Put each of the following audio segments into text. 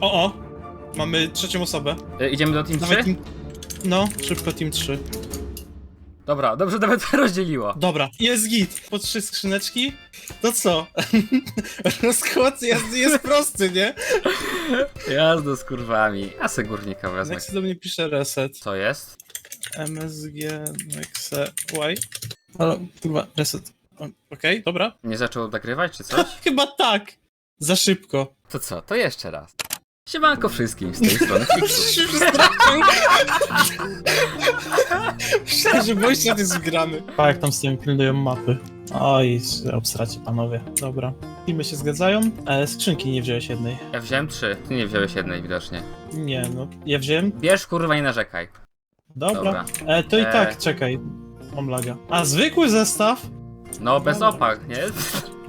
O, o! Mamy trzecią osobę. E, idziemy do Team 3? Dawaj team... No, szybko team 3. Dobra, dobrze nawet rozdzieliło. Dobra, jest git. Po trzy skrzyneczki. To co? Rozkład jest, jest prosty, nie? Jazda z kurwami. Ja se górnika wezmę. Next do mnie pisze reset. Co jest? MSG Nexe Y. Ale kurwa, reset. O, Okej, dobra. Nie zaczął nagrywać czy coś? Chyba tak. Za szybko. To co, to jeszcze raz. Siemanko wszystkim z tej strony. Myślałem, że Wojciech jest zgrany. A jak tam z tym pilnują mapy? Oj, obstracie panowie. Dobra. Filmy się zgadzają. E, skrzynki nie wziąłeś jednej. Ja wziąłem trzy, ty nie wziąłeś jednej widocznie. Nie, no. Ja wziąłem. Bierz kurwa nie narzekaj. Dobra. Dobra. E, to i E. tak, czekaj. Mam laga. A zwykły zestaw? No bez Dobra. opak, nie?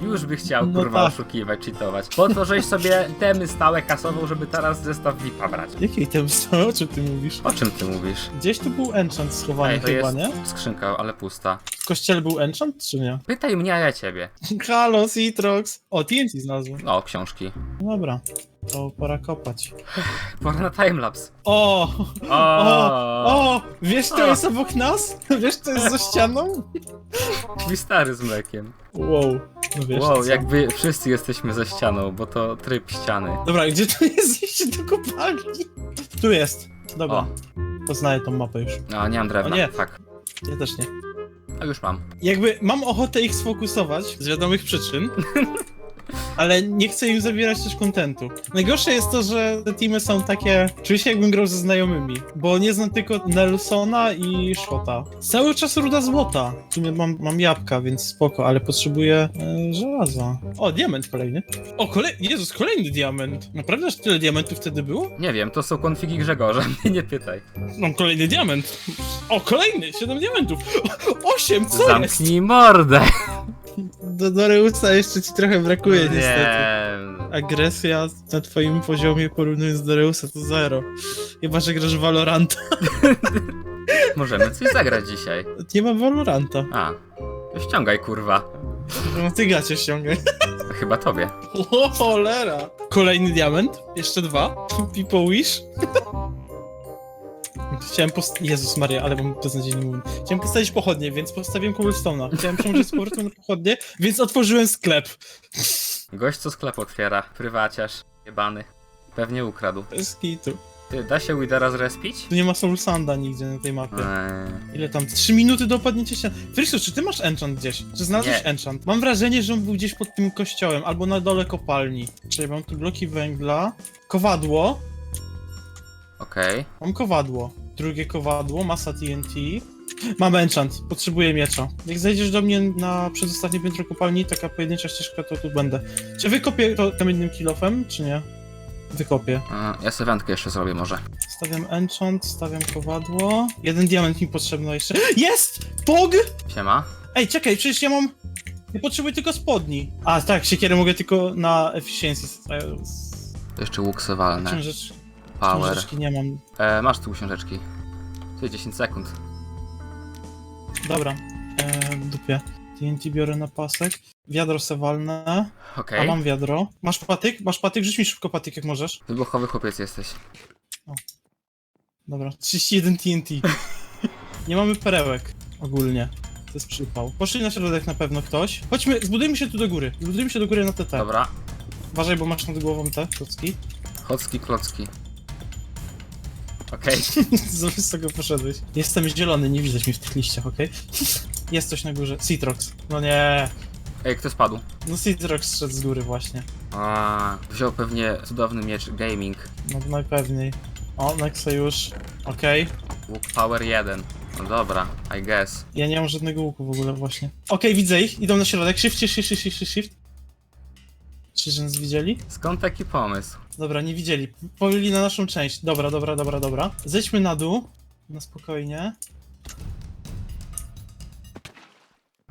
Już by chciał No kurwa tak. oszukiwać, cheatować. Potworzyłeś sobie temy stałe kasową, żeby teraz zestaw VIPa brać. Jakiej tem stało? O czym ty mówisz? O czym ty mówisz? Gdzieś tu był enchant schowany Ej, to chyba, jest nie? skrzynka, ale pusta. Kościele był enchant, czy nie? Pytaj mnie, a ja ciebie. Halo, Citrox. O, TNT znalazłem. O, książki. Dobra. To pora kopać. Pora na timelapse. O! O, O! O! Wiesz, co O. jest obok nas? Wiesz, co jest za ścianą? Twój stary z mlekiem. Wow. No wiesz, Wow, co? jakby wszyscy jesteśmy za ścianą, bo to tryb ściany. Dobra, gdzie tu jest iście do kopalni? Tu jest. Dobra, O, poznaję tą mapę już. a nie mam drewna. O nie. Fuck. Ja też nie. A już mam. Jakby mam ochotę ich sfokusować z wiadomych przyczyn, ale nie chcę im zabierać też kontentu. Najgorsze jest to, że te teamy są takie. Czuję się jakbym grał ze znajomymi, bo nie znam tylko Nelsona i Shota. Cały czas ruda złota. W sumie mam, mam jabłka, więc spoko, ale potrzebuję e, żelaza. O, diament kolejny. O, kolej... Jezus, kolejny diament. Naprawdę aż tyle diamentów wtedy było? Nie wiem, to są konfigi Grzegorza, mnie nie pytaj. Mam kolejny diament. O, kolejny! Siedem diamentów! O, osiem, co jest? Zamknij mordę! Do Doreusa jeszcze ci trochę brakuje niestety. Nie. Agresja na twoim poziomie porównując do Doreusa to zero. Chyba, że grasz w Valoranta. Możemy coś zagrać dzisiaj. Nie ma Valoranta. A, to ściągaj kurwa. No ty gacie ściągaj. Chyba tobie. O cholera. Kolejny diament. Jeszcze dwa. People Wish. Chciałem post... Jezus Maria, ale mam beznadziejny mówię. Chciałem postawić pochodnie, więc postawiłem cobblestone'a. Chciałem przełożyć z powrotem na pochodnie, więc otworzyłem sklep. Gość co sklep otwiera, prywaciarz, jebany. Pewnie ukradł. Bez kitu. Ty, da się Widera zrespić? Tu nie ma Soul Sanda nigdzie na tej mapie. Eee, Ile tam? 3 minuty do opadnięcia ścian. Frisu, czy ty masz enchant gdzieś? Czy znalazłeś Nie. enchant? Mam wrażenie, że on był gdzieś pod tym kościołem, albo na dole kopalni. Czyli mam tu bloki węgla, kowadło, Okej. mam kowadło, drugie kowadło, masa TNT. Mam enchant, potrzebuję miecza. Jak zejdziesz do mnie na przedostatnie piętro kopalni, taka pojedyncza ścieżka, to tu będę. Czy wykopię to kamiennym kilofem, czy nie? Wykopię. Ja sobie wędkę jeszcze zrobię może. Stawiam enchant, stawiam kowadło. Jeden diament mi potrzebny jeszcze. Jest! Pog! Siema. Ej, czekaj, przecież ja mam. Ja potrzebuję tylko spodni. A tak, siekierę mogę tylko na efficiency. Jeszcze łuk walnę. Power. książeczki nie mam. E, masz tu książeczki. Ty 10 sekund. Dobra, e, dupie. TNT biorę na pasek. Wiadro se walnę. Okej. A mam wiadro. Masz patyk? Masz patyk? Rzuć mi szybko patyk, jak możesz. Wybuchowy chłopiec jesteś. Dobra, 31 TNT. nie mamy perełek ogólnie. To jest przypał. Poszli na środek na pewno ktoś. Chodźmy, zbudujmy się tu do góry. Zbudujmy się do góry na TT. Dobra. Uważaj, bo masz nad głową te klocki. Chocki klocki. Okej. Za wysoko poszedłeś. Jestem zielony, nie widać mi w tych liściach, okej? Jest coś na górze. Citrox. No nie. Ej, kto spadł? No Citrox szedł z góry właśnie. A, wziął pewnie cudowny miecz gaming. No najpewniej. O, Nexa już. Okej. Łuk power 1. No dobra, I guess. Ja nie mam żadnego łuku w ogóle właśnie. Okej, widzę ich. Idą na środek. Shift, shift, shift, shift, shift, shift. Czy że nas widzieli? Skąd taki pomysł? Dobra, nie widzieli. Powili na naszą część. Dobra, dobra, dobra, dobra. Zejdźmy na dół. Na spokojnie.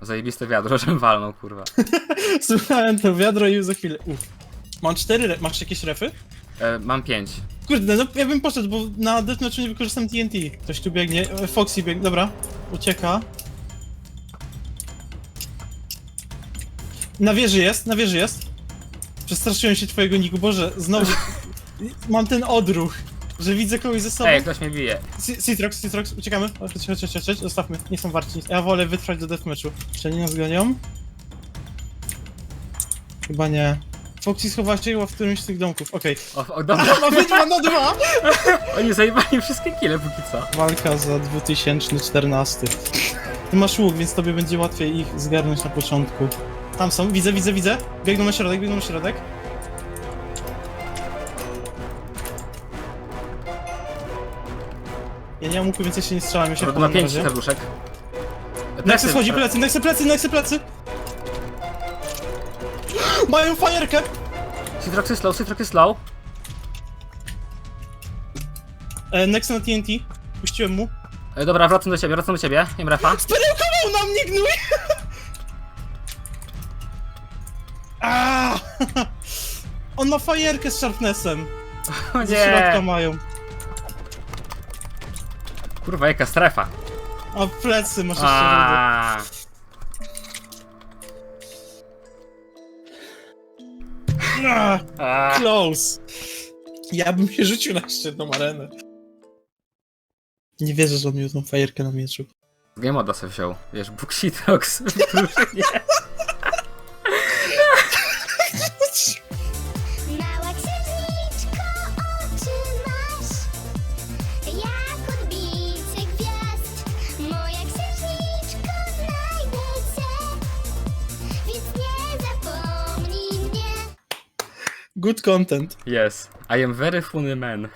Zajebiste wiadro, żem walnął, kurwa. Słuchałem to wiadro i już za chwilę. Uf. Mam cztery. Re- Masz jakieś refy? E, mam 5. Kurde, no ja bym poszedł, bo na Deathmatchu nie wykorzystam TNT. Ktoś tu biegnie. E, Foxy biegnie. Dobra. Ucieka. Na wieży jest, na wieży jest. Przestraszyłem się twojego niku, Boże, znowu. mam ten odruch, że widzę kogoś ze sobą. Ej, ktoś mnie bije. C- Citrox, Citrox, uciekamy. Chodź, chodź, chodź, chodź, zostawmy. Nie są warci. Ja wolę wytrwać do deathmatchu. Czy oni nas gonią? Chyba nie. Foxy schowa się w którymś z tych domków. Okej. O, o dobra, Okay. Mamy dwa na dwa! oni zajmowali wszystkie kile póki co. Walka za 2014. Ty masz łuk, więc tobie będzie łatwiej ich zgarnąć na początku. Tam są, widzę, widzę, widzę. Biegną na środek, biegną na środek. Ja nie mam łuku, więc ja się nie strzelam, ja się Dobra, ma na 5 razie. serduszek. Nexus chodzi plecy, Nexy plecy, Nexy plecy! Mają fajerkę! Citrox jest slow, Citrox jest slow. E, Nexy na TNT. Puściłem mu. E, dobra, wracam do ciebie, wracam do ciebie. Nie refa. Sperełkował na mnie, gnój! On ma fajerkę z sharpnessem. O Ze środka nie! mają. Kurwa, jaka strefa. A plecy masz jeszcze rudy. Ah. Close. Ja bym się rzucił na jeszcze jedną arenę. Nie wierzę, że on miał tą fajerkę na mieczu. Game moda sobie wziął. Wiesz, Bóg Citrox w drużynie. Good content. Yes. I am very funny man.